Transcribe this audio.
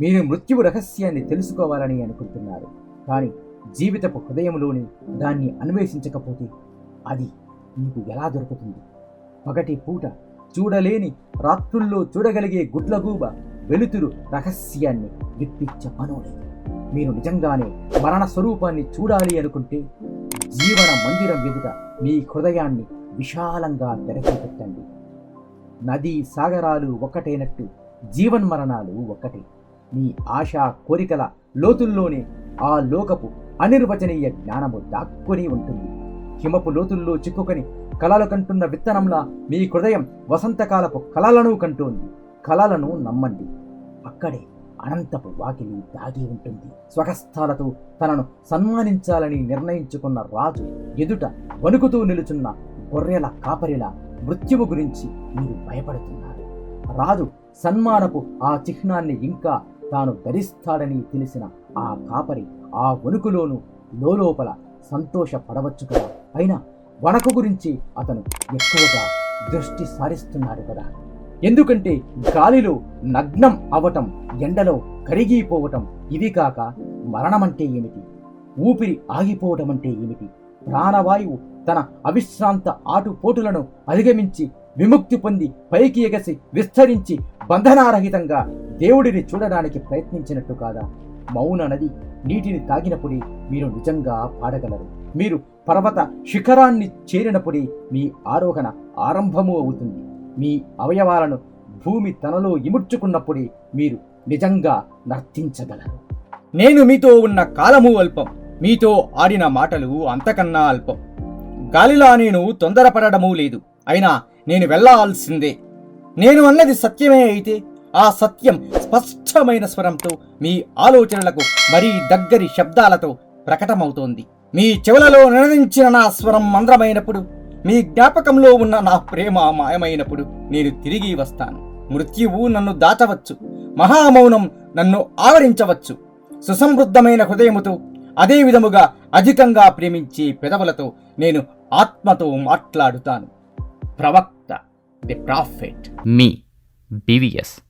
మీరు మృత్యువు రహస్యాన్ని తెలుసుకోవాలని అనుకుంటున్నారు. కానీ జీవితపు హృదయంలోని దాన్ని అన్వేషించకపోతే అది మీకు ఎలా దొరుకుతుంది? పగటి పూట చూడలేని రాత్రుల్లో చూడగలిగే గుడ్లగూబ వెలుతురు రహస్యాన్ని విప్పించ పనోలేదు మీరు నిజంగానే మరణ స్వరూపాన్ని చూడాలి అనుకుంటే జీవన మందిరం ఎదుట మీ హృదయాన్ని విశాలంగా తెరచిపెట్టండి. నదీ సాగరాలు ఒక్కటైనట్టు జీవన్మరణాలు ఒక్కటే మీ ఆశా కోరికల లోతుల్లోనే ఆ లోకపు అనిర్వచనీయ జ్ఞానము దాక్కుని ఉంటుంది. హిమపు లోతుల్లో చిక్కుకొని కళలు కంటున్న విత్తనంలా మీ హృదయం వసంతకాలపు కళలను కంటోంది. కళలను నమ్మండి. అక్కడే అనంతపు వాకిలి దాగి ఉంటుంది. స్వగస్థాలతో తనను సన్మానించాలని నిర్ణయించుకున్న రాజు ఎదుట వణుకుతూ నిలుచున్న గొర్రెల కాపరిలా మృత్యువు గురించి మీరు భయపడుతున్నారు. రాజు సన్మానపు ఆ చిహ్నాన్ని ఇంకా తాను ధరిస్తాడని తెలిసిన ఆ కాపరి ఆ వణుకులోను లోలోపల సంతోషపడవచ్చు కదా? అయినా వణకు గురించి అతను ఎక్కువగా దృష్టి సారిస్తున్నాడు కదా? ఎందుకంటే గాలిలో నగ్నం అవటం ఎండలో కరిగిపోవటం ఇవి కాక మరణమంటే ఏమిటి? ఊపిరి ఆగిపోవటం అంటే ఏమిటి? ప్రాణవాయువు తన అవిశ్రాంత ఆటుపోటులను అధిగమించి విముక్తి పొంది పైకి ఎగసి విస్తరించి బంధనారహితంగా దేవుడిని చూడడానికి ప్రయత్నించినట్టు కాదా? మౌన నది నీటిని తాగినప్పుడే మీరు నిజంగా పాడగలరు. మీరు పర్వత శిఖరాన్ని చేరినప్పుడే మీ ఆరోహణ ఆరంభము అవుతుంది. మీ అవయవాలను భూమి తనలో ఇముడ్చుకున్నప్పుడే మీరు నిజంగా నర్తించగలరు. నేను మీతో ఉన్న కాలము అల్పం మీతో ఆడిన మాటలు అంతకన్నా అల్పం. గాలిలా నేను తొందరపడడమూ లేదు అయినా నేను వెళ్ళాల్సిందే. నేను అన్నది సత్యమే అయితే ఆ సత్యం స్పష్టమైన స్వరంతో మీ ఆలోచనలకు మరీ దగ్గరి శబ్దాలతో ప్రకటమవుతోంది. మీ చెవులలో నినదించిన నా స్వరం మంద్రమైనప్పుడు మీ జ్ఞాపకంలో ఉన్న నా ప్రేమ మాయమైనప్పుడు నేను తిరిగి వస్తాను. మృత్యువు నన్ను దాచవచ్చు. మహామౌనం నన్ను ఆవరించవచ్చు. సుసమృద్ధమైన హృదయముతో అదే విధముగా అధికంగా ప్రేమించే పెదవులతో నేను ఆత్మతో మాట్లాడుతాను. ప్రవక్త ది ప్రాఫెట్ మీ బీవీఎస్.